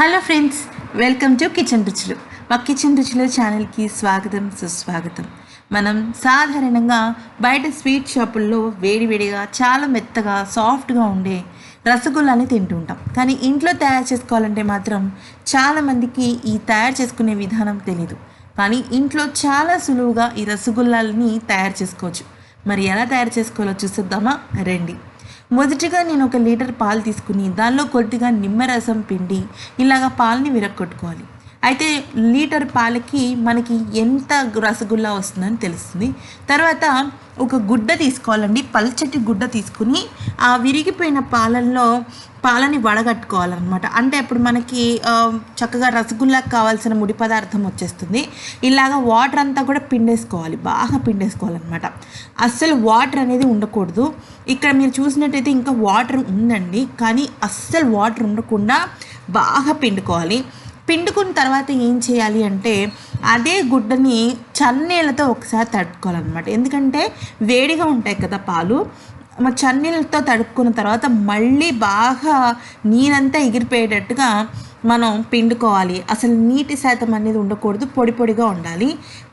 Hello friends welcome to kitchen రుచులు మా kitchen రుచులు ఛానల్కి స్వాగతం సుస్వాగతం. మనం సాధారణంగా బయట స్వీట్ షాపుల్లో వేడివేడిగా చాలా మెత్తగా సాఫ్ట్గా ఉండే రసగుల్లాని తింటూ ఉంటాం. కానీ ఇంట్లో తయారు చేసుకోవాలంటే మాత్రం చాలామందికి ఈ తయారు చేసుకునే విధానం తెలీదు. కానీ ఇంట్లో చాలా సులువుగా ఈ రసగుల్లాలని తయారు చేసుకోవచ్చు. మరి ఎలా తయారు చేసుకోవాలో చూసేద్దామా? రండి. మొదటిగా నేను ఒక లీటర్ పాలు తీసుకుని దానిలో కొద్దిగా నిమ్మరసం పిండి ఇలాగ పాలని విరగొట్టుకోవాలి. అయితే లీటర్ పాలకి మనకి ఎంత రసగుల్లా వస్తుందని తెలుస్తుంది. తర్వాత ఒక గుడ్డ తీసుకోవాలండి. పల్చటి గుడ్డ తీసుకుని ఆ విరిగిపోయిన పాలల్లో పాలని వడగట్టుకోవాలన్నమాట. అంటే అప్పుడు మనకి చక్కగా రసగుల్లాకు కావాల్సిన ముడి పదార్థం వచ్చేస్తుంది. ఇలాగ వాటర్ అంతా కూడా పిండేసుకోవాలి. బాగా పిండేసుకోవాలన్నమాట. అస్సలు వాటర్ అనేది ఉండకూడదు. ఇక్కడ మీరు చూసినట్టయితే ఇంకా వాటర్ ఉందండి. కానీ అస్సలు వాటర్ ఉండకుండా బాగా పిండుకోవాలి. పిండుకున్న తర్వాత ఏం చేయాలి అంటే అదే గుడ్డని చన్నీళ్ళతో ఒకసారి తడుపుకోవాలన్నమాట. ఎందుకంటే వేడిగా ఉంటాయి కదా పాలు. మా చన్నీళ్ళతో తడుపుకున్న తర్వాత మళ్ళీ బాగా నీరంతా ఎగిరిపోయేటట్టుగా మనం పిండుకోవాలి. అసలు నీటి శాతం అనేది ఉండకూడదు పొడి పొడిగా ఉండాలి.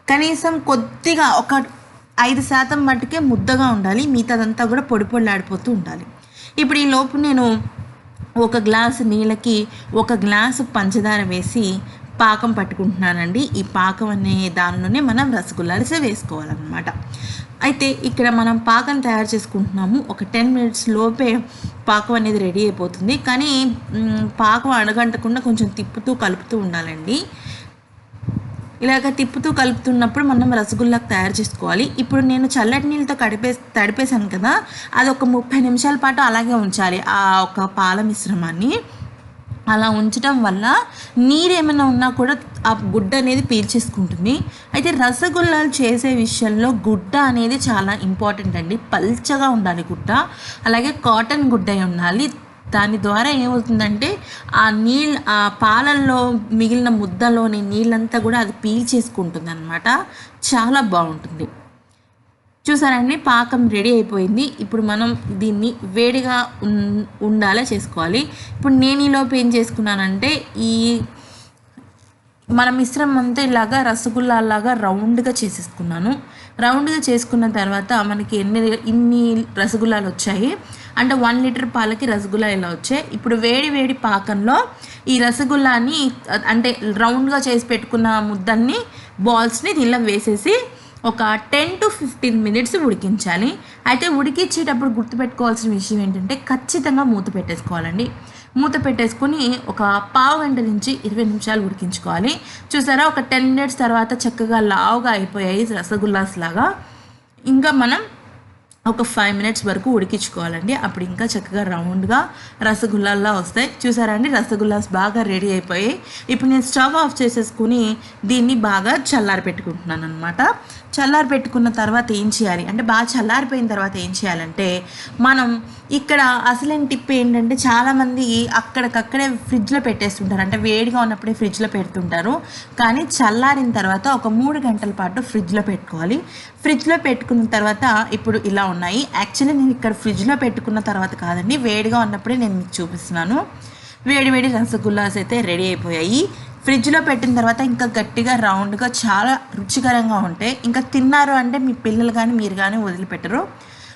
కనీసం కొద్దిగా ఒక ఐదు శాతం మట్టుకే ముద్దగా ఉండాలి. మిగతాదంతా కూడా పొడి పొడిలాడిపోతూ ఉండాలి. ఇప్పుడు ఈ లోపు నేను ఒక గ్లాసు నీళ్ళకి ఒక గ్లాసు పంచదార వేసి పాకం పట్టుకుంటున్నానండి. ఈ పాకం అనే దానిలోనే మనం రసగుల్లాలు వేసుకోవాలన్నమాట. అయితే ఇక్కడ మనం పాకం తయారు చేసుకుంటున్నాము. ఒక టెన్ మినిట్స్ లోపే పాకం అనేది రెడీ అయిపోతుంది. కానీ పాకం అడగంటకుండా కొంచెం తిప్పుతూ కలుపుతూ ఉండాలండి. ఇలాగ తిప్పుతూ కలుపుతున్నప్పుడు మనం రసగుల్లాకు తయారు చేసుకోవాలి. ఇప్పుడు నేను చల్లటి నీళ్ళతో కడిపే తడిపేశాను కదా అది ఒక ముప్పై నిమిషాల పాటు అలాగే ఉంచాలి ఆ ఒక పాల మిశ్రమాన్ని. అలా ఉంచడం వల్ల నీరు ఏమైనా ఉన్నా కూడా ఆ గుడ్డ అనేది పీల్చేసుకుంటుంది. అయితే రసగుల్లాలు చేసే విషయంలో గుడ్డ అనేది చాలా ఇంపార్టెంట్ అండి. పల్చగా ఉండాలి గుడ్డ. అలాగే కాటన్ గుడ్డ అయి ఉండాలి. దాని ద్వారా ఏమవుతుందంటే ఆ నీళ్ళు ఆ పాలల్లో మిగిలిన ముద్దలోని నీళ్ళంతా కూడా అది పీల్చేసుకుంటుంది అనమాట చాలా బాగుంటుంది. చూసారండి? పాకం రెడీ అయిపోయింది. ఇప్పుడు మనం దీన్ని వేడిగా ఉన్- ఉండాలా చేసుకోవాలి. ఇప్పుడు నేను ఈలోపు ఏం చేసుకున్నానంటే ఈ మన మిశ్రమం అంతా ఇలాగా రసగుల్లాలాగా రౌండ్గా చేసేసుకున్నాను. రౌండ్గా చేసుకున్న తర్వాత మనకి ఎన్ని ఇన్ని రసగుల్లాలు వచ్చాయి? అంటే వన్ లీటర్ పాలకి రసగుల్లా ఇలా వచ్చాయి? ఇప్పుడు వేడి వేడి పాకంలో ఈ రసగుల్లాని అంటే రౌండ్గా చేసి పెట్టుకున్న ముద్దన్ని బాల్స్ని దీనిలో వేసేసి ఒక టెన్ టు ఫిఫ్టీన్ మినిట్స్ ఉడికించాలి. అయితే ఉడికించేటప్పుడు గుర్తుపెట్టుకోవాల్సిన విషయం ఏంటంటే ఖచ్చితంగా మూత పెట్టేసుకోవాలండి. మూత పెట్టేసుకొని ఒక పావు గంట నుంచి ఇరవై నిమిషాలు ఉడికించుకోవాలి. చూసారా? ఒక టెన్ మినిట్స్ తర్వాత చక్కగా లావుగా అయిపోయాయి రసగుల్లాస్ లాగా. ఇంకా మనం ఒక ఫైవ్ మినిట్స్ వరకు ఉడికించుకోవాలండి. అప్పుడు ఇంకా చక్కగా రౌండ్గా రసగుల్లాల్లా వస్తాయి. చూసారా అండి? రసగుల్లాస్ బాగా రెడీ అయిపోయాయి ఇప్పుడు నేను స్టవ్ ఆఫ్ చేసేసుకుని దీన్ని బాగా చల్లారి పెట్టుకుంటున్నాను అనమాట చల్లారి పెట్టుకున్న తర్వాత ఏం చేయాలి? అంటే బాగా చల్లారిపోయిన తర్వాత ఏం చేయాలంటే మనం ఇక్కడ అసలైన టిప్ ఏంటంటే చాలామంది అక్కడికక్కడే ఫ్రిడ్జ్లో పెట్టేస్తుంటారు. అంటే వేడిగా ఉన్నప్పుడే ఫ్రిడ్జ్లో పెడుతుంటారు. కానీ చల్లారిన తర్వాత ఒక మూడు గంటల పాటు ఫ్రిడ్జ్లో పెట్టుకోవాలి. ఫ్రిడ్జ్లో పెట్టుకున్న తర్వాత ఇప్పుడు ఇలా ఉన్నాయి. యాక్చువల్లీ నేను ఇక్కడ ఫ్రిడ్జ్లో పెట్టుకున్న తర్వాత కాదండి వేడిగా ఉన్నప్పుడే నేను మీకు చూపిస్తున్నాను. వేడి వేడి రసగుల్లాస్ అయితే రెడీ అయిపోయాయి. ఫ్రిడ్జ్లో పెట్టిన తర్వాత ఇంకా గట్టిగా రౌండ్గా చాలా రుచికరంగా ఉంటాయి ఇంకా తిన్నారు అంటే మీ పిల్లలు కానీ మీరు కానీ వదిలిపెట్టరు.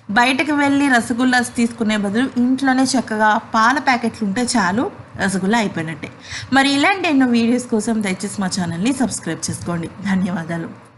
బయటకు వెళ్ళి రసగుల్లాస్ తీసుకునే బదులు ఇంట్లోనే చక్కగా పాల ప్యాకెట్లు ఉంటే చాలు రసగుల్లా అయిపోయినట్టే. మరి ఇలాంటి ఎన్నో వీడియోస్ కోసం దయచేసి మా ఛానల్ని సబ్స్క్రైబ్ చేసుకోండి. ధన్యవాదాలు.